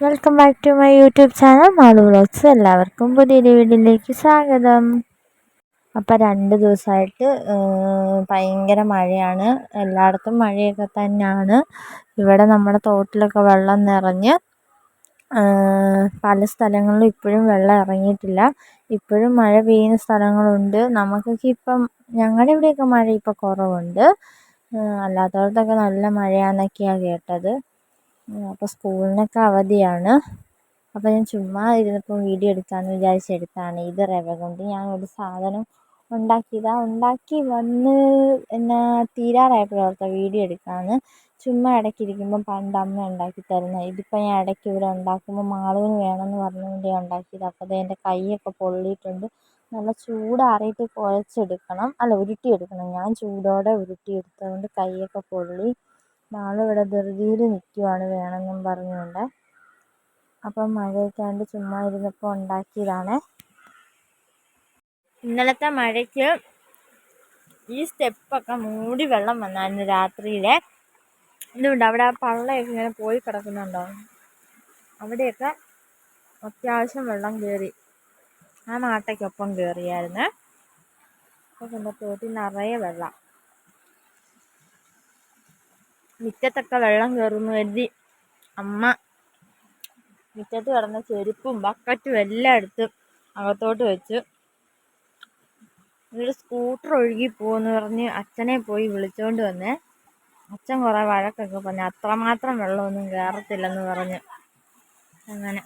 Welcome back to my YouTube channel Malu vlogs എല്ലാവർക്കും പുതിയൊരു വീഡിയോയിലേക്ക് സ്വാഗതം. അപ്പോൾ രണ്ട് ദിവസമായിട്ട് ഭയങ്കര മഴയാണ്. എല്ലായിടത്തും മഴയൊക്കെ തന്നെയാണ്. ഇവിടെ നമ്മുടെ തോട്ടിലൊക്കെ വെള്ളം നിറഞ്ഞ് പല സ്ഥലങ്ങളിലും ഇപ്പോഴും വെള്ളം ഇറങ്ങിയിട്ടില്ല. ഇപ്പോഴും മഴ പെയ്യുന്ന സ്ഥലങ്ങളുണ്ട്. നമുക്കൊക്കെ ഇപ്പം ഞങ്ങളുടെ ഇവിടെയൊക്കെ മഴ ഇപ്പോൾ കുറവുണ്ട്. അല്ലാത്തവർക്കൊക്കെ നല്ല മഴയാണെന്നൊക്കെയാണ് കേട്ടത്. അപ്പോൾ സ്കൂളിനൊക്കെ അവധിയാണ്. അപ്പോൾ ഞാൻ ചുമ്മാ ഇരുന്നപ്പോൾ വീഡിയോ എടുക്കാമെന്ന് വിചാരിച്ച് എടുത്തതാണ് ഇത് റവ കൊണ്ട് ഞാൻ ഒരു സാധനം ഉണ്ടാക്കിയതാണ് ഉണ്ടാക്കി വന്ന് എന്നാ തീരാറായപ്പോഴാണ് വീഡിയോ എടുക്കാമെന്ന് ചുമ്മാ ഇടയ്ക്ക് ഇരിക്കുമ്പോൾ പണ്ട് അമ്മ ഉണ്ടാക്കി തരുന്നത് ഇതിപ്പോൾ ഞാൻ ഇടയ്ക്ക് ഇവിടെ ഉണ്ടാക്കുമ്പോൾ മാളൂന് വേണമെന്ന് പറഞ്ഞുകൊണ്ട് ഞാൻ ഉണ്ടാക്കിയത്. അപ്പോൾ അത് എന്റെ കൈയൊക്കെ പൊള്ളിയിട്ടുണ്ട്. നല്ല ചൂടാറിയിട്ട് കുഴച്ചെടുക്കണം. അല്ല ഉരുട്ടിയെടുക്കണം. ഞാൻ ചൂടോടെ ഉരുട്ടിയെടുത്തതുകൊണ്ട് കൈയൊക്കെ പൊള്ളി മാളിവിടെ ധൃതിയിൽ നിൽക്കുവാണ് വേണമെന്നും പറഞ്ഞുകൊണ്ട്. അപ്പം മഴയൊക്കെ ആയതുകൊണ്ട് ചുമ്മാ ഇരുന്നപ്പോൾ ഉണ്ടാക്കിയതാണ്. ഇന്നലത്തെ മഴയ്ക്ക് ഈ സ്റ്റെപ്പൊക്കെ മൂടി വെള്ളം വന്നായിരുന്നു രാത്രിയിലെ. ഇതുണ്ട് അവിടെ ആ പള്ളയൊക്കെ ഇങ്ങനെ പോയി കിടക്കുന്നുണ്ടോ? അവിടെയൊക്കെ അത്യാവശ്യം വെള്ളം കയറി. ആ നാട്ടയ്ക്കൊപ്പം കയറിയായിരുന്നു. അപ്പോൾ എന്റെ തോട്ടിൽ നിറയെ വെള്ളം. മുറ്റത്തൊക്കെ വെള്ളം കയറുന്നു കരുതി. അമ്മ മുറ്റത്ത് കിടന്ന ചെരുപ്പും ബക്കറ്റും എല്ലാം എടുത്ത് അകത്തോട്ട് വെച്ചു. എന്നിട്ട് സ്കൂട്ടർ ഒഴുകി പോകുമെന്ന് പറഞ്ഞ് അച്ഛനെ പോയി വിളിച്ചുകൊണ്ട് വന്നേ. അച്ഛൻ കുറേ വഴക്കൊക്കെ പറഞ്ഞു. അത്രമാത്രം വെള്ളമൊന്നും കയറത്തില്ലെന്ന് പറഞ്ഞ്. അങ്ങനെ.